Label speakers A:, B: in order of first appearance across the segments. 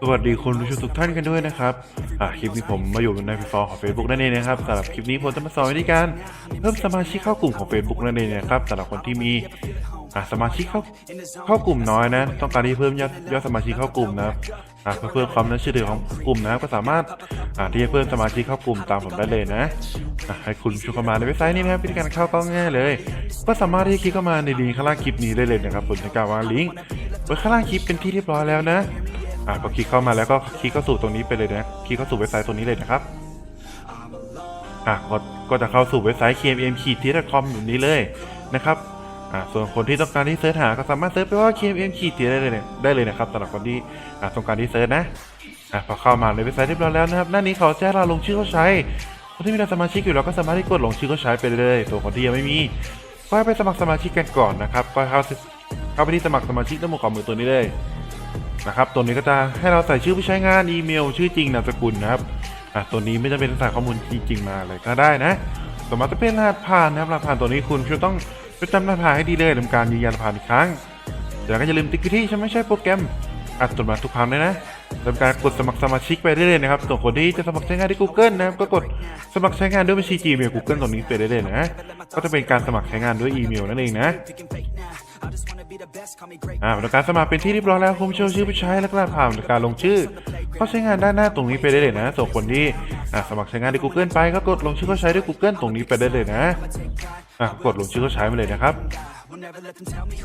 A: สวัสดีคุณผู้ชมทุกท่านกันด้วยนะครับ อ่าคลิปนี้ผมมาอยู่ในแพลตฟอร์ของ Facebook นั่นเองนะครับสำหรับคลิปนี้ผมจะมาสอนวิธีการเพิ่มสมาชิกเข้ากลุ่มของ Facebook นั่นเองนะครับสำหรับคนที่มีอ่าสมาชิกเข้าเข้ากลุ่มน้อยนะ ต้องการที่เพิ่มยอดยอดสมาชิกเข้ากลุ่มนะครับอ่าเพื่อเพิ่มความน่าเชื่อถือของกลุ่มนะก็สามารถอ่าที่จะเพิ่มสมาชิกเข้ากลุ่มตามผมได้เลยนะอ่าให้คุณชมเข้ามาในเว็บไซต์นี้นะครับวิธีการเข้าก็ง่ายเลย ก็สามารถที่จะคลิกเข้ามาในลิงก์ข้างล่างคลิปนี้ได้เลยนะครับผมจะกล่าววางลิงก์ไว้ข้างล่างคลิปเป็นที่เรียบร้อยแล้วนะ อ่าพอคลิกเข้ามาแล้วก็คลิกเข้าสู่ตรงนี้ไปเลยนะคลิกเข้าสู่เว็บไซต์ตรงนี้เลยนะครับอ่าก็ก็จะเข้าสู่เว็บไซต์ kmm t c o m แบบนี้เลยนะครับอ่าส่วนคนที่ต้องการที่เสิร์ชหาก็สามารถเสิร์ชไปว่า kmm t ได้เลยได้เลยนะครับสำหรับคนที่อ่าต้องการที่เสิร์ชนะอ่าพอเข้ามาในเว็บไซต์เรียบร้อยแล้วนะครับหน้านี้เขาแจ้งเราลงชื่อเขาใช้คนที่มีสมาชิกอยู่เราก็สามารถที่กดลงชื่อเขาใช้ไปเลยส่วนคนที่ยังไม่มีก็ไปสมัครสมาชิกกันก่อนนะครับก็เข้าเข้าไปที่สมัครสมาชิกด้วยหมวกของมือตัวนี้เลย นะครับตัวนี้ก็จะให้เราใส่ชื่อผู้ใช้งานอีเมล ชื่อจริงนามสกุลนะครับอะตัวนี้ไม่จำเป็นต้องใส่ข้อมูลจริงๆมาเลยก็ได้นะต่อมาจะเป็นรหัสผ่านนะครับรหัสผ่านตัวนี้คุณจะต้องจดจำรหัสผ่านให้ดีเลยทำการยืนยันรหัสผ่านอีกครั้งแล้วก็อย่าลืมติ๊กที่ใช่ไม่ใช่โปรแกรมอัดตรวมาทุกครั้งเลยนะทำการกดสมัครสมาชิกไปเรื่อยๆนะครับส่วนคนที่จะสมัครใช้งานที่ Google นะครับก็กดสมัครใช้งานด้วยบัญชี Gmail Google ตรงนี้ไปเรื่อยๆนะ ก็จะเป็นการสมัครใช้งานด้วยอีเมลนั่นเองนะ อ่าบริการสมัครเป็นที่เรียบร้อยแล้วคุณผู้ชมชื่อผู้ใช้และก็รหัสผ่านในการลงชื่อเข้าใช้งานด้านหน้าตรงนี้ไปได้เลยนะส่วนคนที่อ่าสมัครใช้งานใน Google ไปก็กดลงชื่อเข้าใช้ด้วย Google ตรงนี้ไปได้เลยนะอ่ากดลงชื่อเข้าใช้มาเลยนะครับ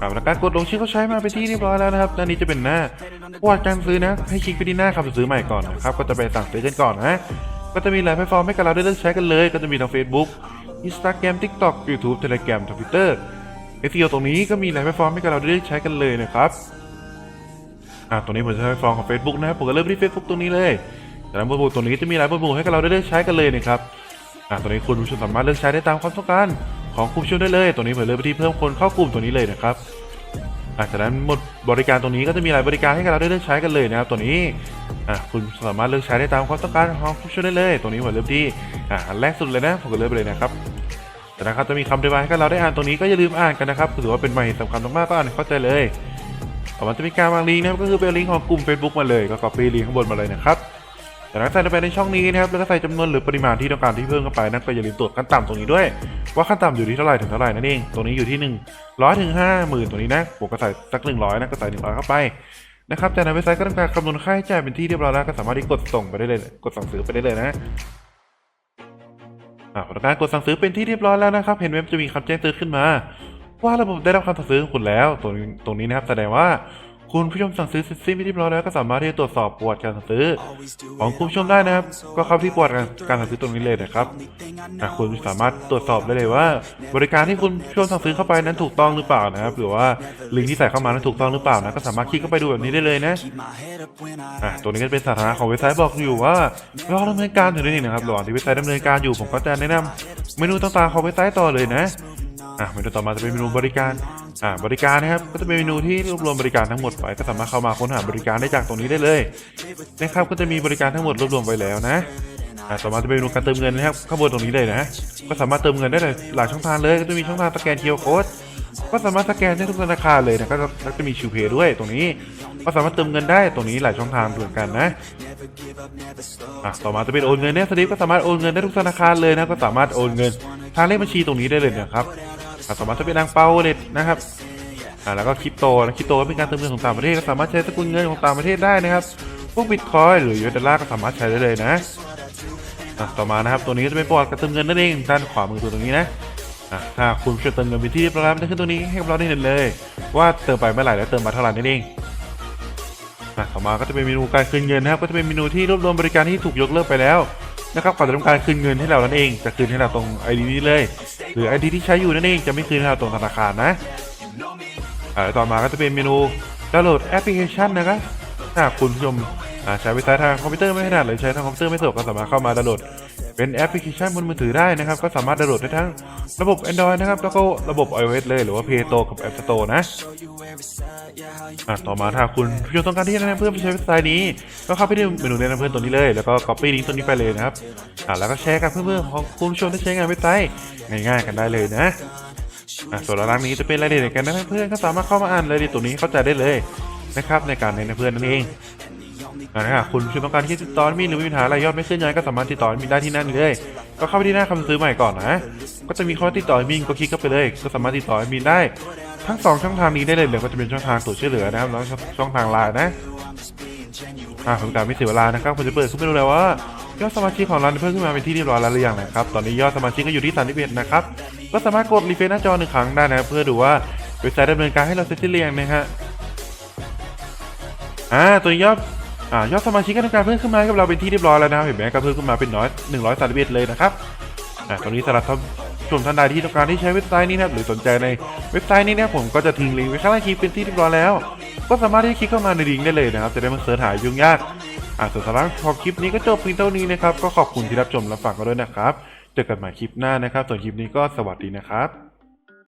A: อ่าบริการกดลงชื่อเขาใช้มาเป็นที่เรียบร้อยแล้วนะครับด้านนี้จะเป็นหน้าประวัติการซื้อนะ ให้คลิกไปที่หน้าคำซื้อใหม่ก่อนนะครับก็จะไปสั่งซื้อกันก่อนนะก็จะมีหลายแพลตฟอร์มให้กับเราได้เลือกใช้กันเลย ก็จะมีทั้ง Facebook Instagram TikTok YouTube Telegram Twitter ไอซีตรงนี้ก็มีหลายแพลตฟอร์มให้กับเราได้ใช้กันเลยนะครับอ่าตรงนี้ผมจะใช้แพลตฟอร์มของ Facebook นะครับผมก็เริ่มที่ Facebook ตรงนี้เลยจากนั้นบนบุตรงนี้จะมีหลายบนบุให้กับเราได้ใช้กันเลยนะครับอ่าตรงนี้คุณผู้ชมสามารถเลือกใช้ได้ตามความต้องการของคุณผู้ชมได้เลย ตรงนี้ผมเลือกไปที่เพิ่มคนเข้ากลุ่มตัวนี้เลยนะครับอ่าจากนั้นหมดบริการตรงนี้ก็จะมีหลายบริการให้กับเราได้เลือกใช้กันเลยนะครับตัวนี้อ่าคุณสามารถเลือกใช้ได้ตามความต้องการของคุณผู้ชมได้เลย ตรงนี้ผมเลือกที่อ่าแรกสุดเลยนะผมก็เลือกไปเลยนะครับ แต่นะครับจะมีคำอธิบายให้กับเราได้อ่านตรงนี้ก็อย่าลืมอ่านกันนะครับถือว่าเป็นใหม่สำคัญมากๆก็อ่านเข้าใจเลยต่อมาจะมีการวางลิงก์นะครับก็คือเป็นลิงก์ของกลุ่ม Facebook มาเลยก็ copy ลิงก์ข้างบนมาเลยนะครับจากนั้นใส่ลงไปในช่องนี้นะครับแล้วก็ใส่จำนวนหรือปริมาณที่ต้องการที่เพิ่มเข้าไปนั่นก็อย่าลืมตรวจขั้นต่ำตรงนี้ด้วย ว่าขั้นต่ำอยู่ที่เท่าไหร่ถึงเท่าไหร่นั่นเองตรงนี้อยู่ที่1 0 0ถึง5 0,000ตรงนี้นะผมก็ใส่สัก100นะก็ใส่100เข้าไปนะครับจากนั้นเว็บไซต์ก็ทำการคำนวณค่าใช้จ่ายเป็นที่เรียบร้อยแล้วก็สามารถที่กดส่งไปได้เลย กดสั่งซื้อไปได้เลยนะ อ่าพนักงานกดสั่งซื้อเป็นที่เรียบร้อยแล้วนะครับ เห็นเว็บจะมีคำแจ้งเตือนขึ้นมา ว่าระบบได้รับคำสั่งซื้อของคุณแล้ว ตรงตรงนี้นะครับแสดงว่า คุณผู้ชมสั่งซื้อเสร็จสิ้นไปเรียบร้อยแล้วก็สามารถที่จะตรวจสอบประวัติการสั่งซื้อ ของคุณผู้ชมได้นะครับ ก็เข้าที่ประวัติการการสั่งซื้อตรงนี้เลยนะครับอะคุณสามารถตรวจสอบได้เลยว่า บริการที่คุณผู้ชมสั่งซื้อเข้าไปนั้นถูกต้องหรือเปล่านะครับ หรือว่าลิงก์ที่ใส่เข้ามานั้นถูกต้องหรือเปล่านะก็สามารถคลิกเข้าไปดูแบบนี้ได้เลยนะอะตัวนี้ก็เป็นสถานะของเว็บไซต์บอกอยู่ว่ารอดำเนินการอยู่นั่นเองนะครับระหว่างที่เว็บไซต์ดำเนินการอยู่ผมก็จะแนะนำเมนูต่างๆของเว็บไซต์ต่อเลยนะอะเมนูต่อมาจะเป็นเมนูบริการ อ่าบริการนะครับก็จะเป็นเมนูที่รวบรวมบริการทั้งหมดไว้ก็สามารถเข้ามาค้นหาบริการได้จากตรงนี้ได้เลยนะครับก็จะมีบริการทั้งหมดรวบรวมไว้แล้วนะอ่าต่อมาจะเป็นเมนูการเติมเงินนะครับข้างบนตรงนี้เลยนะก็สามารถเติมเงินได้หลายหลายช่องทางเลยก็จะมีช่องทางสแกน QR code ก็สามารถสแกนได้ทุกธนาคารเลยนะก็จะก็จะมีชิวเพย์ด้วยตรงนี้ ก็สามารถเติมเงินได้ตรงนี้หลายช่องทางเหมือนกันนะอะต่อมาจะเป็นโอนเงินเนี่ยสลิปก็สามารถโอนเงินได้ทุกธนาคารเลยนะก็สามารถโอนเงินทางเลขบัญชีตรงนี้ได้เลยนะครับ อะต่อมาจะเป็นนางเปาเลตนะครับอะแล้วก็คริปโตนะคริปโตก็เป็นการเติมเงินของต่างประเทศก็สามารถใช้สกุลเงินของต่างประเทศได้นะครับพวกบิตคอยหรือยูเอสดอลลาร์ก็สามารถใช้ได้เลยนะอะต่อมานะครับตัวนี้จะเป็นประวัติการเติมเงินนั่นเองด้านขวามือตัวตรงนี้นะถ้าคุณช่วยเติมเงินไปที่เรียบร้อยแล้วมันจะขึ้นตัวนี้ให้เราได้เห็นเลย ว่าเติมไปเมื่อไหร่และเติมมาเท่าไหร่นั่นเองต่อมาก็จะเป็นเมนูการคืนเงินนะครับ ก็จะเป็นเมนูที่รวบรวมบริการที่ถูกยกเลิกไปแล้วนะครับก่อนจะทำการคืนเงินให้เรานั่นเองจะคืนให้เราตรง ID นี้เลย หรือ ID ที่ใช้อยู่นั่นเองจะไม่คืนให้เราตรงธนาคารนะอ่าต่อมาก็จะเป็นเมนูดาวน์โหลดแอปพลิเคชันนะครับถ้าคุณผู้ชมใช้เว็บไซต์ทางคอมพิวเตอร์ไม่ถนัดหรือใช้ทางคอมพิวเตอร์ไม่สะดวกก็สามารถเข้ามาดาวน์โหลด เป็นแอปพลิเคชันบนมือถือได้นะครับ ก็สามารถดาวน์โหลดได้ทั้งระบบ Android นะครับ แล้วก็ระบบ iOS เลยหรือว่า Play Store กับ App Store นะอะต่อมาถ้าคุณผู้ชมต้องการที่จะแนะนำเพื่อนไปใช้เว็บไซต์นี้ ก็เข้าไปที่เมนูแนะนำเพื่อนตัวนี้เลยแล้วก็ copy ลิงก์ตัวนี้ไปเลยนะครับอะแล้วก็แชร์กับเพื่อนๆของคุณผู้ชมที่ใช้งานเว็บไซต์ง่ายๆ กันได้เลยนะอะส่วนร้านนี้จะเป็นรายละเอียดการแนะนำเพื่อนก็สามารถเข้ามาอ่านรายละเอียดตัวนี้เข้าใจได้เลยนะครับในการแนะนำเพื่อนนั่นเอง อ่าถ้าหากคุณผู้ชมต้องการที่ติดต่อมีหรือมีปัญหาอะไรยอดไม่เคลื่อนย้ายก็สามารถติดต่อมีได้ที่นั่นเลย ก็เข้าไปที่หน้าคำซื้อใหม่ก่อนนะ ก็จะมีคำว่าติดต่อมีก็คลิกเข้าไปเลย ก็สามารถติดต่อมีได้ ทั้งสองช่องทางนี้ได้เลยเลยก็จะเป็นช่องทางตัวช่วยเหลือนะครับแล้วช่องทางไลน์นะอ่าผมการไม่เสียเวลานะครับผมจะเปิดขึ้นไปดูแล้วว่ายอดสมาชิกของเราเพิ่มขึ้นมาเป็นที่เรียบร้อยแล้วหรือยังนะครับ ตอนนี้ยอดสมาชิกก็อยู่ที่31นะครับ ก็สามารถกดรีเฟรชหน้าจอหนึ่งครั้งได้นะเพื่อดูว่าเว็บไซต์ดำเนินการให้เราเสร็จสิ้นหรือยังนะฮะอ่าตัวยอด ยอดสมาชิกก็ทำการเพิ่มขึ้นมาให้กับเราเป็นที่เรียบร้อยแล้วนะครับเห็นไหมก็เพิ่มขึ้นมาเป็นน้อย131เลยนะครับอ่าตรงนี้สำหรับท่านชมท่านใดที่ต้องการที่ใช้เว็บไซต์นี้นะครับหรือสนใจในเว็บไซต์นี้นะครับผมก็จะทิ้งลิงก์ไว้ข้างล่างคลิปเป็นที่เรียบร้อยแล้ว ก็สามารถที่จะคลิกเข้ามาในลิงก์ได้เลยนะครับจะได้ไมาเสิร์ชหายุ่งยากอ่าส่วนสาระของคลิปนี้ก็จบเพียงเท่านี้นะครับก็ขอบคุณที่รับชมและฝากกันด้วยนะครับเจอกันใหม่คลิปหน้านะครับส่วนคลิปนี้ก็สวัสดีนะครับ